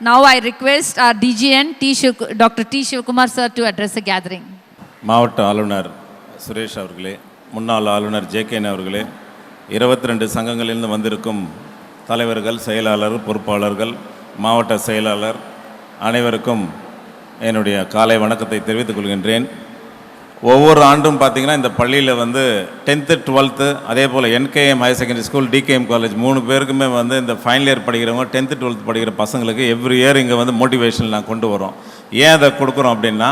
Now I request our DGN T. Shiv- Dr. T. Shivkumar sir to address the gathering. மாவட்ட ஆளுநர் சுரேஷ் அவர்களே முன்னாள் ஆளுநர் ஜேகேன் அவர்களே இருபத்தி ரெண்டு சங்கங்களிலிருந்து வந்திருக்கும் தலைவர்கள் செயலாளர் பொறுப்பாளர்கள் மாவட்ட செயலாளர் அனைவருக்கும் என்னுடைய காலை வணக்கத்தை தெரிவித்துக் கொள்கின்றேன் ஒவ்வொரு ஆண்டும் பார்த்தீங்கன்னா இந்த பள்ளியில் வந்து டென்த்து டுவெல்த்து அதே போல் NKM higher secondary school TKM college மூணு பேருக்குமே வந்து இந்த ஃபைனல் இயர் படிக்கிறவங்க டென்த்து டுவெல்த் படிக்கிற பசங்களுக்கு எவ்ரி இயர் இங்கே வந்து மோட்டிவேஷன் நான் கொண்டு வரோம். ஏன் அதை கொடுக்குறோம் அப்படின்னா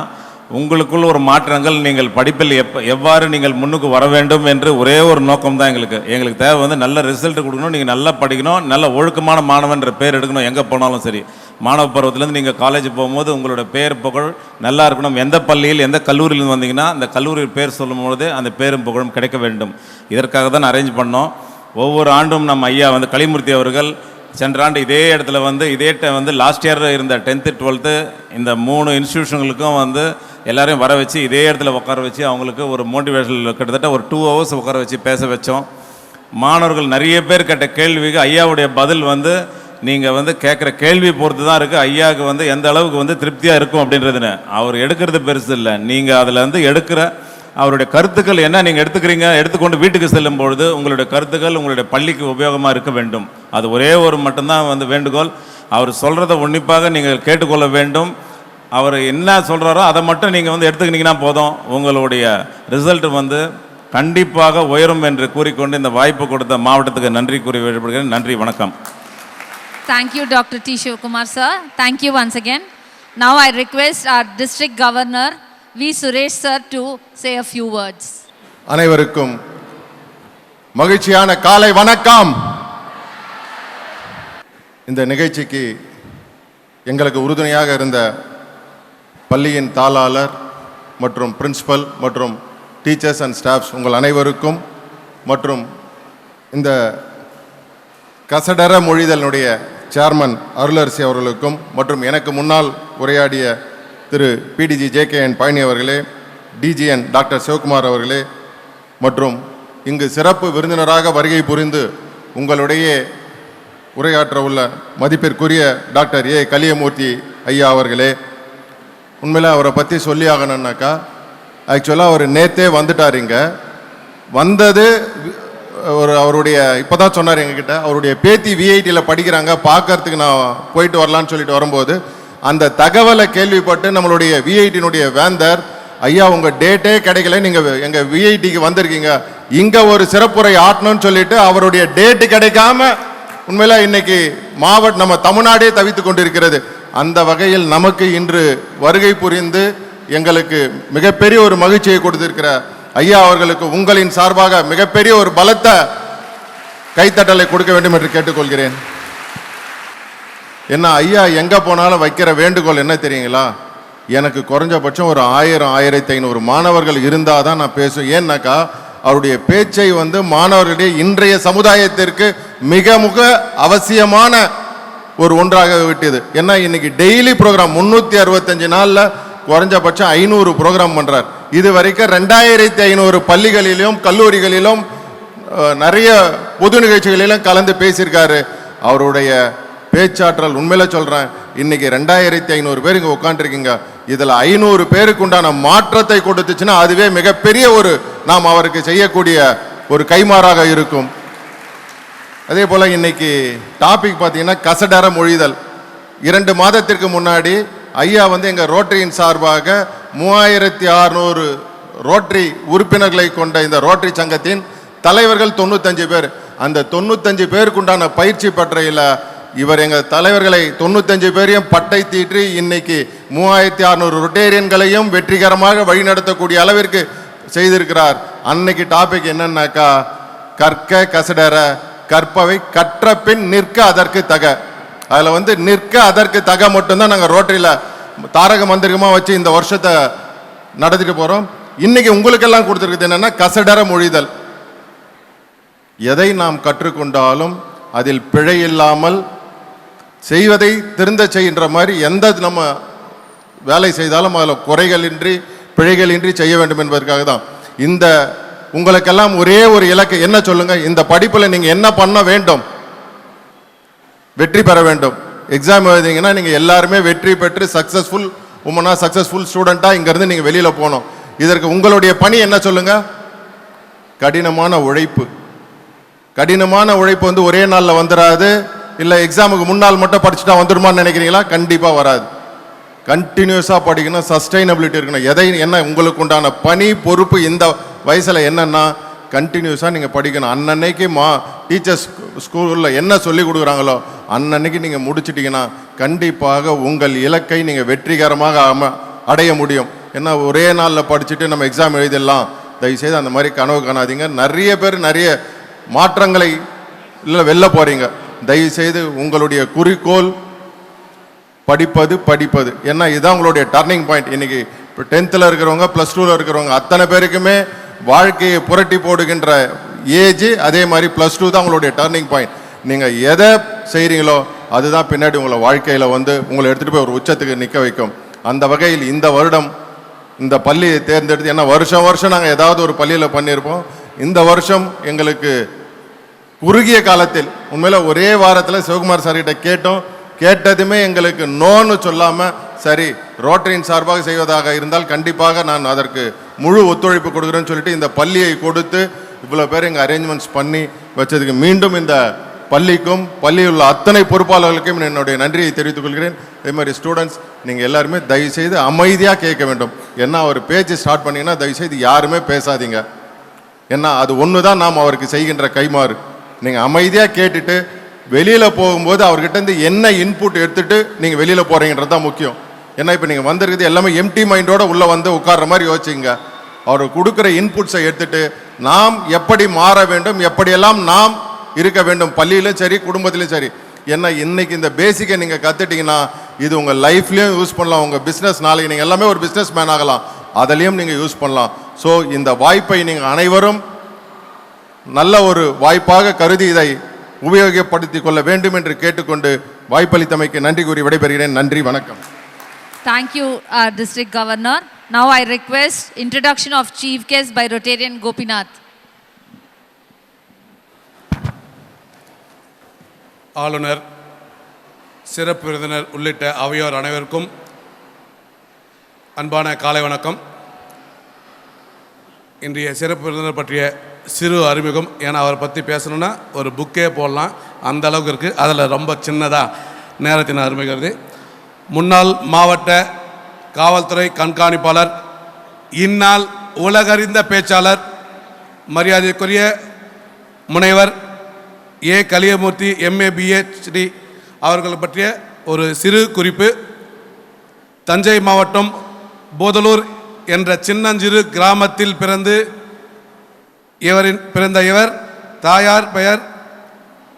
உங்களுக்குள் ஒரு மாற்றங்கள் நீங்கள் படிப்பில் எப்போ எவ்வாறு நீங்கள் முன்னுக்கு வர வேண்டும் என்று ஒரே ஒரு நோக்கம் தான் எங்களுக்கு. எங்களுக்கு தேவை வந்து நல்ல ரிசல்ட் கொடுக்கணும் நீங்கள் நல்லா படிக்கணும் நல்ல ஒழுக்கமான மாணவன்ற பேர் எடுக்கணும் எங்கே போனாலும் சரி. மாணவ பருவத்திலேருந்து நீங்கள் காலேஜ் போகும்போது உங்களோட பேர் புகழ் நல்லா இருக்கணும். எந்த பள்ளியில் எந்த கல்லூரியில் வந்தீங்கன்னா அந்த கல்லூரி பேர் சொல்லும்போது அந்த பேரும் புகழும் கிடைக்க வேண்டும். இதற்காக தான் அரேஞ்ச் பண்ணோம். ஒவ்வொரு ஆண்டும் நம்ம ஐயா வந்து கலிமூர்த்தி அவர்கள் சென்ற ஆண்டு இதே இடத்துல வந்து இதே வந்து லாஸ்ட் இயர் இருந்த டென்த்து டுவெல்த்து இந்த மூணு இன்ஸ்டியூஷன்களுக்கும் வந்து எல்லாரையும் வர வச்சு இதே இடத்துல உட்கார வச்சு அவங்களுக்கு ஒரு மோட்டிவேஷன் கிட்டத்தட்ட ஒரு டூ ஹவர்ஸ் உட்கார வச்சு பேச வச்சோம். மாணவர்கள் நிறைய பேர் கேட்ட கேள்விக்கு ஐயாவுடைய பதில் வந்து நீங்கள் வந்து கேட்குற கேள்வி பொறுத்து தான் இருக்குது ஐயாவுக்கு வந்து எந்த அளவுக்கு வந்து திருப்தியாக இருக்கும் அப்படின்றதுன்னு. அவர் எடுக்கிறது பெருசு இல்லை. நீங்கள் அதில் வந்து எடுக்கிற அவருடைய கருத்துக்கள் என்ன? நீங்கள் எடுத்துக்கிறீங்க எடுத்துக்கொண்டு வீட்டுக்கு செல்லும் பொழுது உங்களுடைய கருத்துக்கள் உங்களுடைய பள்ளிக்கு உபயோகமாக இருக்க வேண்டும். அது ஒரே ஒரு மட்டும்தான் வந்து வேண்டுகோள். அவர் சொல்கிறத உன்னிப்பாக நீங்கள் கேட்டுக்கொள்ள வேண்டும். அவர் என்ன சொல்கிறாரோ அதை மட்டும் நீங்கள் வந்து எடுத்துக்கினீங்கன்னா போதும். உங்களுடைய ரிசல்ட் வந்து கண்டிப்பாக உயரும் என்று கூறிக்கொண்டு இந்த வாய்ப்பு கொடுத்த மாவட்டத்துக்கு நன்றி கூறி விடைபெறுகிறேன். நன்றி வணக்கம். Thank you, Dr. T. Shivkumar sir. Thank you once again. Now I request our district governor V. Suresh sir to say a few words. அனைவருக்கும் மகிழ்ச்சியான காலை வணக்கம் இந்த நிகழ்ச்சிக்கு எங்களுக்கு உறுதுணையாக இருந்த பள்ளியின் தாளாளர் மற்றும் பிரின்சிபல் மற்றும் டீச்சர்ஸ் அண்ட் ஸ்டாஃப்ஸ் உங்கள் அனைவருக்கும் மற்றும் இந்த கசடர மொழிதலினுடைய சேர்மன் அருளரசி அவர்களுக்கும் மற்றும் எனக்கு முன்னால் உரையாடிய திரு பிடிஜி ஜேகேஎன் பழனி அவர்களே டிஜிஎன் டாக்டர் சிவகுமார் அவர்களே மற்றும் இங்கு சிறப்பு விருந்தினராக வருகை புரிந்து உங்களுடைய உரையாற்ற உள்ள மதிப்பிற்குரிய டாக்டர் ஏ கலியமூர்த்தி ஐயா அவர்களே உண்மையில் அவரை பற்றி சொல்லி ஆகணுன்னாக்கா ஆக்சுவலாக அவர் நேத்தே வந்துட்டார் இங்கே. வந்தது ஒரு அவருடைய இப்போ தான் சொன்னார் எங்ககிட்ட அவருடைய பேத்தி விஐடியில் படிக்கிறாங்க பார்க்கறதுக்கு நான் போயிட்டு வரலான்னு சொல்லிட்டு வரும்போது அந்த தகவலை கேள்விப்பட்டு நம்மளுடைய விஐடியினுடைய வேந்தர் ஐயா உங்கள் டேட்டே கிடைக்கல நீங்கள் எங்கள் விஐடிக்கு வந்திருக்கீங்க. இங்கே ஒரு சிறப்புரை ஆட்டணும்னு சொல்லிட்டு அவருடைய டேட்டு கிடைக்காம உண்மையில இன்னைக்கு மாவட்ட நம்ம தமிழ்நாடே தவித்து கொண்டிருக்கிறது. அந்த வகையில் நமக்கு இன்று வருகை புரிந்து எங்களுக்கு மிகப்பெரிய ஒரு மகிழ்ச்சியை கொடுத்திருக்கிற ஐயா அவர்களுக்கு உங்களின் சார்பாக மிகப்பெரிய ஒரு பலத்த கைத்தட்டலை கொடுக்க வேண்டும் என்று கேட்டுக்கொள்கிறேன். என்ன ஐயா எங்க போனாலும் வைக்கிற வேண்டுகோள் என்ன தெரியுங்களா? எனக்கு குறைஞ்சபட்சம் ஒரு ஆயிரம் ஆயிரத்தி ஐநூறு மாணவர்கள் இருந்தால் தான் நான் பேசுவேன். ஏன்னாக்கா அவருடைய பேச்சை வந்து மாணவர்களுடைய இன்றைய சமுதாயத்திற்கு மிக மிக அவசியமான ஒரு ஒன்றாக விட்டது. ஏன்னா இன்னைக்கு டெய்லி ப்ரோக்ராம் முந்நூற்றி அறுபத்தஞ்சு நாளில் குறைஞ்சபட்சம் ஐநூறு ப்ரோக்ராம் பண்ணுறார் இது வரைக்கும் ரெண்டாயிரத்தி ஐநூறு பள்ளிகளிலும் கல்லூரிகளிலும் நிறைய பொது நிகழ்ச்சிகளிலும் கலந்து பேசியிருக்காரு. அவருடைய பேச்சாற்றல் உண்மையில சொல்றேன் இன்னைக்கு ரெண்டாயிரத்தி ஐநூறு பேர் இங்க உட்காந்துருக்கீங்க இதுல ஐநூறு பேருக்கு உண்டான மாற்றத்தை கொடுத்துச்சுன்னா அதுவே மிகப்பெரிய ஒரு நாம் அவருக்கு செய்யக்கூடிய ஒரு கைமாறாக இருக்கும். அதே போல இன்னைக்கு டாபிக் பார்த்தீங்கன்னா கசடர மொழிதல். இரண்டு மாதத்திற்கு முன்னாடி ஐயா வந்து எங்க ரோட்டரியின் சார்பாக மூவாயிரத்தி அறுநூறு ரோட்டரி உறுப்பினர்களை கொண்ட இந்த ரோட்டரி சங்கத்தின் தலைவர்கள் தொண்ணூத்தஞ்சு பேர். அந்த தொண்ணூத்தஞ்சு பேருக்குண்டான பயிற்சி பற்றையில் இவர் எங்கள் தலைவர்களை தொண்ணூத்தஞ்சு பேரையும் பட்டை தீற்றி இன்னைக்கு மூவாயிரத்தி அறுநூறு ரொட்டேரியன்களையும் வெற்றிகரமாக வழிநடத்தக்கூடிய அளவிற்கு செய்திருக்கிறார். அன்னைக்கு டாபிக் என்னன்னாக்கா கற்க கசடர கற்பவை கற்ற பின் நிற்க அதற்கு தக. அதில் வந்து நிற்க அதற்கு தக மட்டும்தான் நாங்கள் ரோட்டரியில் தாரக மந்திரமாக வச்சு இந்த வருஷத்தை நடத்திட்டு போகிறோம் இன்னைக்கு உங்களுக்கெல்லாம் கொடுத்துருக்குது என்னென்னா கசடர மொழிதல். எதை நாம் கற்றுக்கொண்டாலும் அதில் பிழை இல்லாமல் செய்வதை திருந்த செய்கின்ற மாதிரி எந்த நம்ம வேலை செய்தாலும் அதில் குறைகளின்றி பிழைகளின்றி செய்ய வேண்டும் என்பதற்காக தான். இந்த உங்களுக்கெல்லாம் ஒரே ஒரு இலக்கு என்ன சொல்லுங்கள் இந்த படிப்பில் நீங்கள் என்ன பண்ண வேண்டும்? வெற்றி பெற வேண்டும். எக்ஸாம் எழுதிங்கன்னா நீங்கள் எல்லாருமே வெற்றி பெற்று சக்ஸஸ்ஃபுல் உமனா சக்ஸஸ்ஃபுல் ஸ்டூடெண்ட்டாக இங்கேருந்து நீங்கள் வெளியில் போகணும். இதற்கு உங்களுடைய பணி என்ன சொல்லுங்கள் கடினமான உழைப்பு. கடினமான உழைப்பு வந்து ஒரே நாளில் வந்துடாது இல்லை எக்ஸாமுக்கு முன்னால் மட்டும் படிச்சுட்டா வந்துடுமான்னு நினைக்கிறீங்களா? கண்டிப்பாக வராது. கண்டினியூஸாக படிக்கணும் சஸ்டைனபிலிட்டி இருக்கணும். எதை என்ன உங்களுக்கு உண்டான பணி பொறுப்பு இந்த வயசில் என்னன்னா கண்டினியூஸாக நீங்கள் படிக்கணும். அன்னன்னைக்கு மா டீச்சர்ஸ் ஸ்கூலில் என்ன சொல்லி கொடுக்குறாங்களோ அன்னன்னைக்கு நீங்கள் முடிச்சிட்டிங்கன்னா கண்டிப்பாக உங்கள் இலக்கை நீங்கள் வெற்றிகரமாக அம அடைய முடியும். ஏன்னா ஒரே நாளில் படிச்சுட்டு நம்ம எக்ஸாம் எழுதிடலாம். தயவுசெய்து அந்த மாதிரி கனவு காணாதீங்க. நிறைய பேர் நிறைய மாற்றங்களை இல்லை வெளில போகிறீங்க தயவுசெய்து உங்களுடைய குறிக்கோள் படிப்பது படிப்பது. ஏன்னா இதுதான் உங்களுடைய டர்னிங் பாயிண்ட் இன்னைக்கு இப்போ டென்த்தில் இருக்கிறவங்க ப்ளஸ் டூவில் இருக்கிறவங்க அத்தனை பேருக்குமே வாழ்க்கையை புரட்டி போடுகின்ற ஏஜ் அதே மாதிரி ப்ளஸ் டூ தான் உங்களுடைய டர்னிங் பாயிண்ட் நீங்கள் எதை செய்கிறீங்களோ அதுதான் பின்னாடி உங்களை வாழ்க்கையில் வந்து உங்களை எடுத்துகிட்டு போய் ஒரு உச்சத்துக்கு நிற்க வைக்கும். அந்த வகையில் இந்த வருடம் இந்த பள்ளியை தேர்ந்தெடுத்து ஏன்னா வருஷம் வருஷம் நாங்கள் ஏதாவது ஒரு பள்ளியில் பண்ணியிருப்போம். இந்த வருஷம் எங்களுக்கு குறுகிய காலத்தில் உண்மையில் ஒரே வாரத்தில் சிவகுமார் சார்கிட்ட கேட்டோம். கேட்டதுமே எங்களுக்கு நோன்னு சொல்லாமல் சரி ரோட்டரியின் சார்பாக செய்வதாக இருந்தால் கண்டிப்பாக நான் அதற்கு முழு ஒத்துழைப்பு கொடுக்குறேன்னு சொல்லிட்டு இந்த பள்ளியை கொடுத்து இவ்வளோ பேர் எங்கள் அரேஞ்ச்மெண்ட்ஸ் பண்ணி வச்சதுக்கு மீண்டும் இந்த பள்ளிக்கும் பள்ளியில் உள்ள அத்தனை பொறுப்பாளர்களுக்கும் என்னுடைய நன்றியை தெரிவித்துக் கொள்கிறேன். அதே மாதிரி ஸ்டூடெண்ட்ஸ் நீங்கள் எல்லாருமே தயவுசெய்து அமைதியாக கேட்க வேண்டும். என்ன அவர் பேச்சு ஸ்டார்ட் பண்ணீங்கன்னா தயவுசெய்து யாருமே பேசாதீங்க. ஏன்னா அது ஒன்று தான் நாம் அவருக்கு செய்கின்ற கைமாறு நீங்கள் அமைதியாக கேட்டுட்டு வெளியில் போகும்போது அவர்கிட்டருந்து என்ன இன்புட் எடுத்துட்டு நீங்கள் வெளியில் போகிறீங்கன்றது தான் முக்கியம். ஏன்னா இப்போ நீங்கள் வந்திருக்குது எல்லாமே எம்டி மைண்டோட உள்ளே வந்து உட்கார்ற மாதிரி யோசிச்சிங்க. அவர் கொடுக்குற இன்புட்ஸை எடுத்துட்டு நாம் எப்படி மாற வேண்டும் எப்படியெல்லாம் நாம் இருக்க வேண்டும். பள்ளியிலும் சரி குடும்பத்திலும் சரி. ஏன்னா இன்னைக்கு இந்த பேசிக்கை நீங்கள் கற்றுட்டிங்கன்னா இது உங்கள் லைஃப்லேயும் யூஸ் பண்ணலாம். உங்கள் பிஸ்னஸ் நாளைக்கு நீங்கள் எல்லாமே ஒரு பிஸ்னஸ் மேன் ஆகலாம். அதிலையும் நீங்கள் யூஸ் பண்ணலாம். ஸோ இந்த வாய்ப்பை நீங்கள் அனைவரும் நல்ல ஒரு வாய்ப்பாக கருதி இதை உபயோகப்படுத்தி கொள்ள வேண்டும் என்று கேட்டுக்கொண்டு வாய்ப்பளித்தமைக்கு நன்றி கூறி விடைபெறுகிறேன். நன்றி வணக்கம். Thank you district governor now I request introduction of chief guest by Rotarian Gopinath ஆளுநர் சிறப்பு விருந்தினர் உள்ளிட்ட அவையோர் அனைவருக்கும் அன்பான காலை வணக்கம். இன்றைய சிறப்பு விருந்தினர் பற்றிய சிறு அறிமுகம். ஏன்னா அவரை பற்றி பேசணுன்னா ஒரு புக்கே போடலாம். அந்த அளவுக்கு இருக்குது அதில் ரொம்ப சின்னதாக நேரத்தின் அறிமுகிறது முன்னாள் மாவட்ட காவல்துறை கண்காணிப்பாளர் இந்நாள் உலகறிந்த பேச்சாளர் மரியாதைக்குரிய முனைவர் ஏ. கலியமூர்த்தி எம்ஏ பிஹெச்டி அவர்கள் பற்றிய ஒரு சிறு குறிப்பு. தஞ்சை மாவட்டம் போதலூர் என்ற சின்னஞ்சிறு கிராமத்தில் பிறந்து இவரின் பிறந்த இவர் தாயார் பெயர்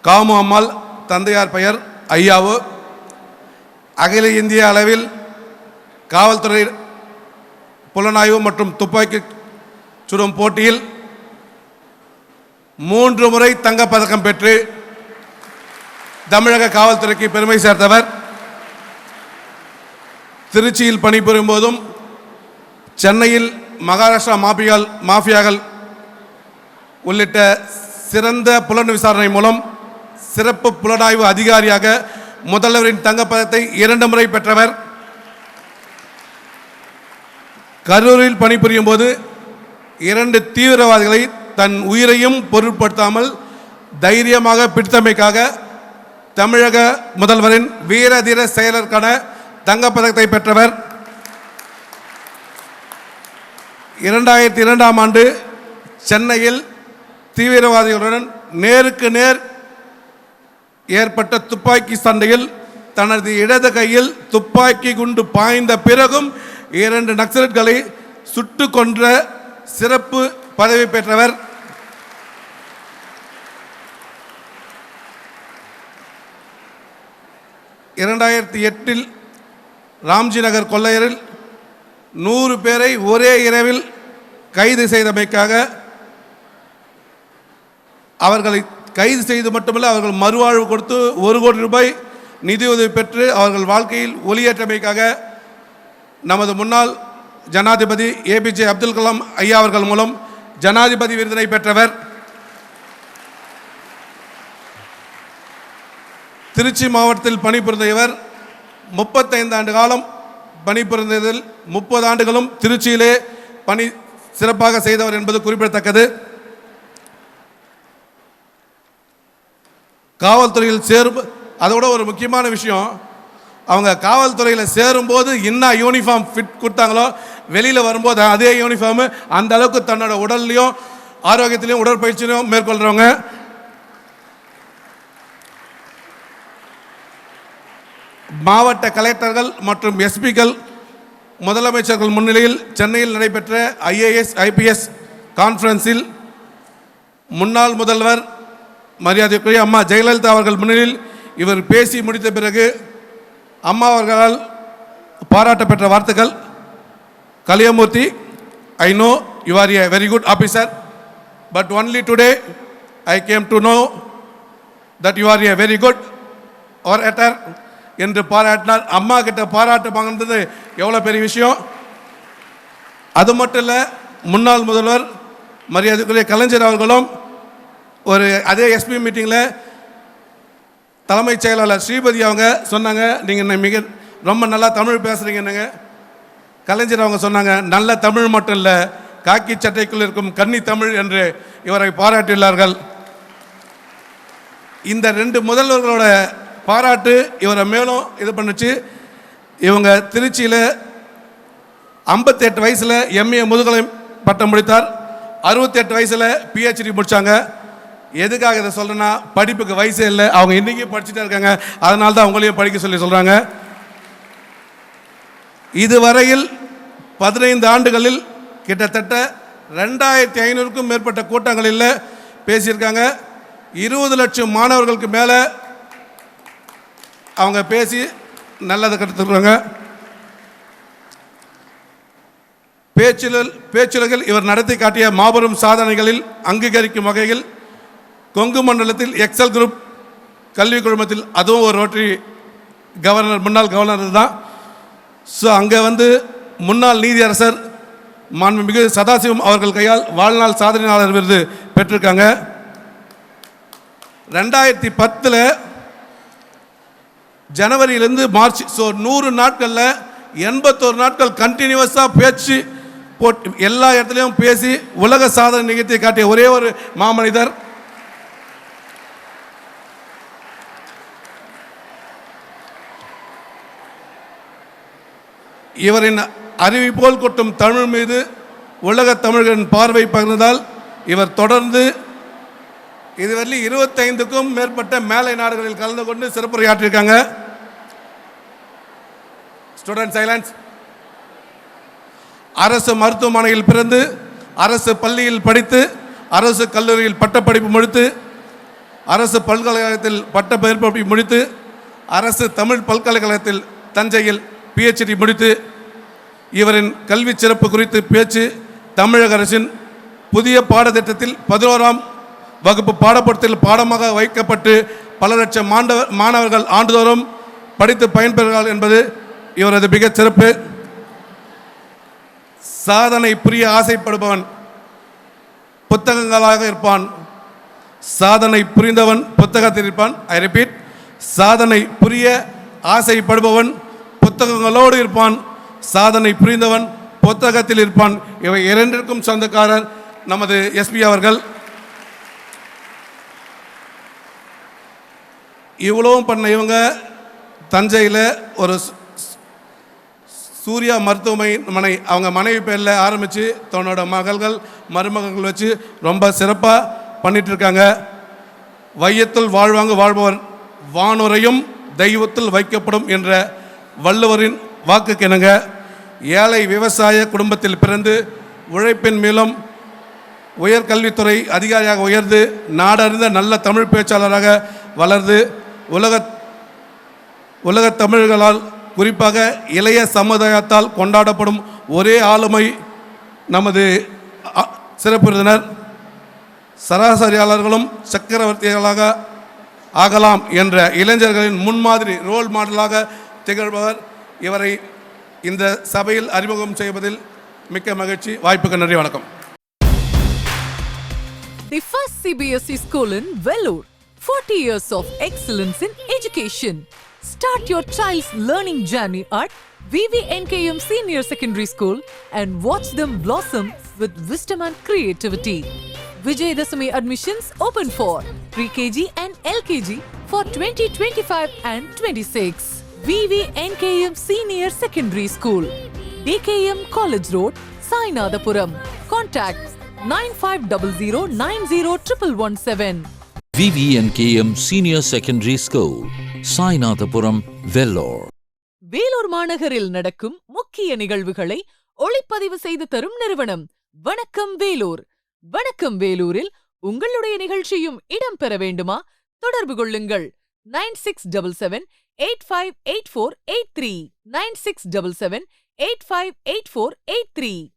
காமு அம்மாள் தந்தையார் பெயர் ஐயாவு. அகில இந்திய அளவில் காவல்துறை புலனாய்வு மற்றும் துப்பாக்கி சுடும் போட்டியில் மூன்று முறை தங்கப்பதக்கம் பெற்று தமிழக காவல்துறைக்கு பெருமை சேர்த்தவர். திருச்சியில் பணிபுரியும் போதும் சென்னையில் மகாராஷ்டிரா மாபியால் மாஃபியாக்கள் உள்ளிட்ட சிறந்த புலன் விசாரணை மூலம் சிறப்பு புலனாய்வு அதிகாரியாக முதல்வரின் தங்கப்பதத்தை இரண்டு முறை பெற்றவர். கரூரில் பணிபுரியும் போது இரண்டு தீவிரவாதிகளை தன் உயிரையும் பொருட்படுத்தாமல் தைரியமாக பிடித்தமைக்காக தமிழக முதல்வரின் வீரதீர செயலருக்கான தங்கப்பதக்கத்தை பெற்றவர் இரண்டாயிரத்தி இரண்டாம் ஆண்டு சென்னையில் தீவிரவாதிகளுடன் நேருக்கு நேர் ஏற்பட்ட துப்பாக்கி சண்டையில் தனது இடது கையில் துப்பாக்கி குண்டு பாய்ந்த பிறகும் இரண்டு நக்சலைட்களை சுட்டு கொன்ற சிறப்பு பதவி பெற்றவர் இரண்டாயிரத்தி எட்டில் ராம்ஜி நகர் கொள்ளையரில் நூறு பேரை ஒரே இரவில் கைது செய்தமைக்காக அவர்களை கைது செய்து மட்டுமல்ல அவர்கள் மறுவாழ்வு கொடுத்து ஒரு கோடி ரூபாய் நிதியுதவி பெற்று அவர்கள் வாழ்க்கையில் ஒளியேற்றமைக்காக நமது முன்னாள் ஜனாதிபதி ஏபிஜே அப்துல் கலாம் ஐயா அவர்கள் மூலம் ஜனாதிபதி விருதினை பெற்றவர் திருச்சி மாவட்டத்தில் பணிபுரிந்த இவர் முப்பத்தைந்து ஆண்டு காலம் பணிபுரிந்ததில் முப்பது ஆண்டுகளும் திருச்சியிலே பணி சிறப்பாக செய்தவர் என்பது குறிப்பிடத்தக்கது. காவல்துறையில் சேரும் அதோட ஒரு முக்கியமான விஷயம் அவங்க காவல்துறையில் சேரும்போது என்ன யூனிஃபார்ம் ஃபிட் கொடுத்தாங்களோ வெளியில் வரும்போது அதே யூனிஃபார்மு அந்த அளவுக்கு தன்னோட உடல்லையும் ஆரோக்கியத்திலையும் உடற்பயிற்சியிலையும் மேற்கொள்கிறவங்க மாவட்ட கலெக்டர்கள் மற்றும் எஸ்பிக்கள் முதலமைச்சர்கள் முன்னிலையில் சென்னையில் நடைபெற்ற ஐஏஎஸ் ஐபிஎஸ் கான்ஃபரன்ஸில் முன்னாள் முதல்வர் மரியாதைக்குரிய அம்மா ஜெயலலிதா அவர்கள் முன்னிலையில் இவர் பேசி முடித்த பிறகு அம்மா அவர்களால் பாராட்ட பெற்ற வார்த்தைகள் Kaliyamoorthy I know you are a very good officer but only today I came to know that you are a very good orator என்று பாராட்டினார் அம்மா கிட்ட பாராட்டு வாங்கினது எவ்வளோ பெரிய விஷயம்? அது மட்டும் இல்லை முன்னாள் முதல்வர் மரியாதைக்குரிய கலைஞர் அவர்களும் ஒரு அதே எஸ்பி மீட்டிங்கில் தலைமைச் செயலாளர் ஸ்ரீபதி அவங்க சொன்னாங்க நீங்கள் மிக ரொம்ப நல்லா தமிழ் பேசுகிறீங்கன்னுங்க கலைஞர் அவங்க சொன்னாங்க நல்ல தமிழ் மட்டும் இல்லை காக்கி சட்டைக்குள் இருக்கும் கன்னி தமிழ் என்று இவரை பாராட்டியுள்ளார்கள். இந்த ரெண்டு முதல்வர்களோட பாராட்டு இவரை மேலும் இது பண்ணுச்சு. இவங்க திருச்சியில் ஐம்பத்தெட்டு வயசில் எம்ஏ முதுகலை பட்டம் முடித்தார். அறுபத்தெட்டு வயசில் பிஹெச்டி முடித்தாங்க எதுக்காக இதை சொல்கிறேன்னா படிப்புக்கு வயசே இல்லை அவங்க இன்றைக்கும் படிச்சுட்டே இருக்காங்க. அதனால தான் அவங்களையும் படிக்க சொல்லி சொல்கிறாங்க இதுவரையில் பதினைந்து ஆண்டுகளில் கிட்டத்தட்ட ரெண்டாயிரத்தி ஐநூறுக்கும் மேற்பட்ட கூட்டங்களில் பேசியிருக்காங்க. இருபது லட்சம் மாணவர்களுக்கு மேலே அவங்க பேசி நல்லதை கற்றுக்கிறாங்க. பேச்சுலல் பேச்சுலகில் இவர் நடத்தி காட்டிய மாபெரும் சாதனைகளில் அங்கீகரிக்கும் வகையில் கொங்கு மண்டலத்தில் எக்ஸல் குரூப் கல்விக் குழுமத்தில் அதுவும் ஒரு ரோட்டரி கவர்னர் முன்னாள் கவர்னர் தான். ஸோ அங்கே வந்து முன்னாள் நீதியரசர் மாண்புமிகு சதாசிவம் அவர்கள் கையால் வாழ்நாள் சாதனையாளர் விருது பெற்றிருக்காங்க. ரெண்டாயிரத்தி பத்தில் ஜனவரியிலேருந்து மார்ச் ஸோ நூறு நாட்களில் எண்பத்தோரு நாட்கள் கண்டினியூவஸாக பேச்சு போட்டு எல்லா இடத்துலையும் பேசி உலக சாதனை நிகழ்த்தி காட்டிய ஒரே ஒரு மாமனிதர் இவரின் அறிவி போல் கொட்டும் தமிழ் மீது உலக தமிழர்களின் பார்வை பகிர்ந்ததால் இவர் தொடர்ந்து இதுவரையில் இருபத்தைந்துக்கும் மேற்பட்ட மேலை நாடுகளில் கலந்து கொண்டு சிறப்புரையாற்றியிருக்காங்க. ஸ்டூடெண்ட் சைலன்ஸ் அரசு மருத்துவமனையில் பிறந்து அரசு பள்ளியில் படித்து அரசு கல்லூரியில் பட்டப்படிப்பு முடித்து அரசு பல்கலைக்கழகத்தில் பட்ட மேற்படிப்பு முடித்து அரசு தமிழ் பல்கலைக்கழகத்தில் தஞ்சையில் பிஹெச்டி முடித்து இவரின் கல்வி சிறப்பு குறித்து பேச்சு தமிழக அரசின் புதிய பாடத்திட்டத்தில் பதினோராம் வகுப்பு பாடப்புத்தகத்தில் பாடமாக வைக்கப்பட்டு பல லட்சம் மாண்டவ மாணவர்கள் ஆண்டுதோறும் படித்து பயன்பெறுகிறார்கள் என்பது இவரது மிகச் சிறப்பு. சாதனை புரிய ஆசைப்படுபவன் புத்தகங்களாக இருப்பான். சாதனை புரிந்தவன் புத்தகத்தில் இருப்பான். ஐ ரிப்பீட் சாதனை புரிய ஆசைப்படுபவன் புத்தகங்களோடு இருப்பான் சாதனை புரிந்தவன் புத்தகத்தில் இருப்பான். இவை இரண்டிற்கும் சொந்தக்காரர் நமது எஸ்பி அவர்கள். இவ்வளவும் பண்ண இவங்க தஞ்சையில் ஒரு சூர்யா மருத்துவமனை அவங்க மனைவி பேரில் ஆரம்பித்து தன்னோட மகள்கள் மருமகள்கள் வச்சு ரொம்ப சிறப்பாக பண்ணிட்டு இருக்காங்க வையத்தில் வாழ்வாங்க வாழ்பவர் வானுரையும் தெய்வத்தில் வைக்கப்படும் என்ற வள்ளுவரின் வாக்குக்கு இணங்க ஏழை விவசாய குடும்பத்தில் பிறந்து உழைப்பின் மூலம் உயர்கல்வித்துறை அதிகாரியாக உயர்ந்து நாடறிந்த நல்ல தமிழ் பேச்சாளராக வளர்ந்து உலக உலகத் தமிழர்களால் குறிப்பாக இளைய சமுதாயத்தால் கொண்டாடப்படும் ஒரே ஆளுமை நமது சிறப்பு விருந்தினர் சராசரியாளர்களும் சக்கரவர்த்திகளாக ஆகலாம் என்ற இளைஞர்களின் முன்மாதிரி ரோல் மாடலாக திகழ்பவர் இவரை இந்த சபையில் அறிமுகம் செய்வதில் மிக்க மகிழ்ச்சி வாய்ப்புக்கு நன்றி வணக்கம் The first CBSE E school in Vellore. 40 years of excellence in education. Start your child's learning journey at VVNKM Senior Secondary School and watch them blossom with wisdom and creativity. Vijayadasami admissions open for pre-KG and LKG for 2025 and 26. VVNKM Senior Secondary School, DKM College Road, Sainadapuram. Contact 9500 VVNKM Senior Secondary School, Sainathapuram, Vellore. Vellore மாநகரில் நடக்கும் முக்கிய நிகழ்வுகளை ஒளிப்பதிவு செய்து தரும் நிறுவனம் வணக்கம் வேலூர் வணக்கம் வேலூரில் உங்களுடைய நிகழ்ச்சியும் இடம்பெற வேண்டுமா தொடர்பு கொள்ளுங்கள் நைன் சிக்ஸ் டபுள் செவன் 858483 9677 858483.